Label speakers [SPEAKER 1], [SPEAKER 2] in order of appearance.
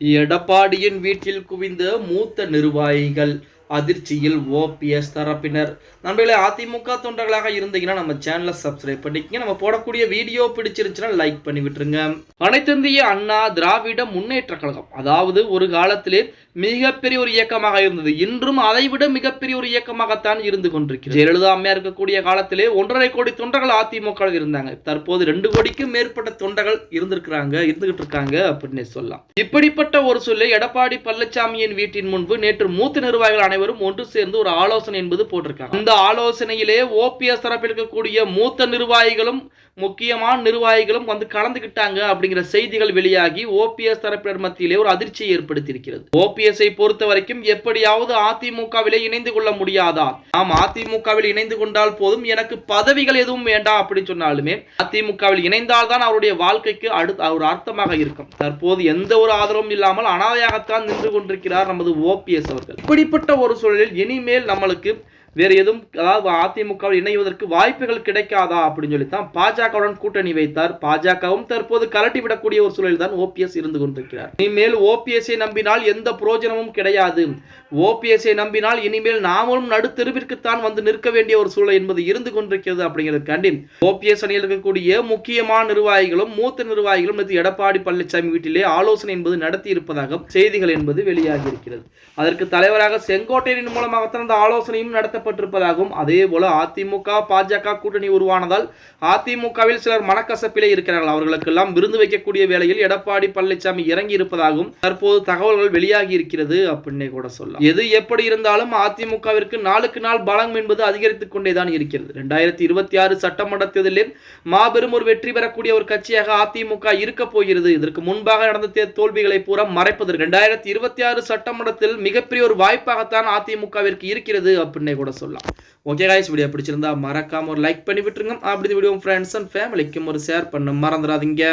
[SPEAKER 1] எடப்பாடியின் வீட்டில் குவிந்த மூத்த நிர்வாகிகள் அதிர்ச்சியில் ஓபிஎஸ் தரப்பினர். நண்பர்களே அதிமுக தொண்டர்களாக இருந்தீங்கன்னா நம்ம சேனலை சப்ஸ்கிரைப் பண்ணிக்கங்க. நம்ம போடக்கூடிய வீடியோ பிடிச்சிருந்துச்சுன்னா லைக் பண்ணி விட்டுருங்க. அனைத்திந்திய அண்ணா திராவிட முன்னேற்ற கழகம் அதாவது ஒரு காலத்திலே மிகப்பெரிய ஒரு இயக்கமாக இருந்தது. இன்றும் அதைவிட மிகப்பெரிய ஒரு இயக்கமாகத்தான் இருந்து கொண்டிருக்கிறது. ஜெயலலிதா அம்மையா இருக்கக்கூடிய காலத்திலே ஒன்றரை கோடி தொண்டர்கள் அதிமுக இருந்தாங்க. தற்போது ரெண்டு கோடிக்கும் மேற்பட்ட தொண்டர்கள் இருந்திருக்கிறாங்க இருந்துகிட்டு இருக்காங்க அப்படின்னு சொல்லலாம். இப்படிப்பட்ட ஒரு சொல்லை எடப்பாடி பழனிசாமியின் வீட்டின் முன்பு நேற்று மூத்த நிர்வாகிகள் அனைவரும் அனைவரும் ஒன்று சேர்ந்து ஒரு ஆலோசனை என்பது போட்டிருக்காங்க. இந்த ஆலோசனையிலே ஓபிஎஸ் தரப்பில் இருக்கக்கூடிய மூத்த நிர்வாகிகளும் முக்கியமான நிர்வாகிகளும் வந்து கலந்துகிட்டாங்க அப்படிங்கிற செய்திகள் வெளியாகி ஓபிஎஸ் தரப்பினர் மத்தியிலே ஒரு அதிர்ச்சியை ஏற்படுத்தியிருக்கிறது. ஓபிஎஸ்ஐ பொறுத்த வரைக்கும் எப்படியாவது அதிமுகவிலே இணைந்து கொள்ள முடியாதா? நாம் அதிமுகவில் இணைந்து கொண்டால் போதும் எனக்கு பதவிகள் எதுவும் வேண்டாம் அப்படின்னு சொன்னாலுமே அதிமுகவில் இணைந்தால் தான் அவருடைய வாழ்க்கைக்கு அடுத்த ஒரு அர்த்தமாக இருக்கும். தற்போது எந்த ஒரு ஆதரவும் இல்லாமல் அனாதையாகத்தான் நின்று கொண்டிருக்கிறார் நமது ஓபிஎஸ் அவர்கள். இப்படிப்பட்ட ஒரு சூழலில் இனிமேல் நம்மளுக்கு வேறு எதுவும் அதாவது அதிமுகவில் இணைவதற்கு வாய்ப்புகள் கிடைக்காதா அப்படின்னு சொல்லி தான் பாஜகவுடன் கூட்டணி வைத்தார். பாஜகவும் தற்போது கலட்டி விடக்கூடிய ஒரு சூழலில் தான் ஓபிஎஸ் இருந்து கொண்டிருக்கிறார். இனிமேல் ஓபிஎஸ்ஐ நம்பினால் எந்த பிரயோஜனமும் கிடையாது. ஓபிஎஸ்ஐ நம்பினால் இனிமேல் நாமளும் நடுத்தெருவிற்குத்தான் வந்து நிற்க வேண்டிய ஒரு சூழல் என்பது இருந்து கொண்டிருக்கிறது அப்படிங்கிறதுக்காண்டி ஓபிஎஸ் அணியில் இருக்கக்கூடிய முக்கியமான நிர்வாகிகளும் மூத்த நிர்வாகிகளும் நேற்று எடப்பாடி பழனிசாமி வீட்டிலே ஆலோசனை என்பது நடத்தி இருப்பதாக செய்திகள் என்பது வெளியாகி இருக்கிறது. அதற்கு தலைவராக செங்கோட்டையனின் மூலமாகத்தான் அந்த ஆலோசனையும் நடத்தப்பட்டிருப்பதாகவும் அதே போல அதிமுக பாஜக கூட்டணி உருவானதால் அதிமுகவில் சிலர் மனக்கசப்பிலே இருக்கிறார்கள். அவர்களுக்கெல்லாம் விருந்து வைக்கக்கூடிய வேளையில் எடப்பாடி பழனிசாமி இறங்கி இருப்பதாகவும் தற்போது தகவல்கள் வெளியாகி இருக்கிறது அப்படின்னே கூட சொல்லலாம். எது எப்படி இருந்தாலும் அதிமுகவிற்கு நாளுக்கு நாள் பலம் என்பது அதிகரித்துக் கொண்டேதான் இருக்கிறது. இரண்டாயிரத்தி இருபத்தி ஆறு சட்டமன்ற தேர்தலில் மாபெரும் ஒரு வெற்றி பெறக்கூடிய ஒரு கட்சியாக அதிமுக இருக்க போகிறது. இதற்கு முன்பாக நடந்த தோல்விகளை பூரா மறைப்பதற்கு இரண்டாயிரத்தி இருபத்தி ஆறு சட்டமன்றத்தில் மிகப்பெரிய ஒரு வாய்ப்பாகத்தான் அதிமுகவிற்கு இருக்கிறது அப்படின்னே கூட சொல்லலாம். ஓகே காய்ஸ் வீடியோ பிடிச்சிருந்தா மறக்காம ஒரு லைக் பண்ணி விட்டுருங்க. அப்படி வீடியோ ஃப்ரெண்ட்ஸ் அண்ட் ஃபேமிலிக்கும் ஒரு ஷேர் பண்ண மறந்துடாதீங்க.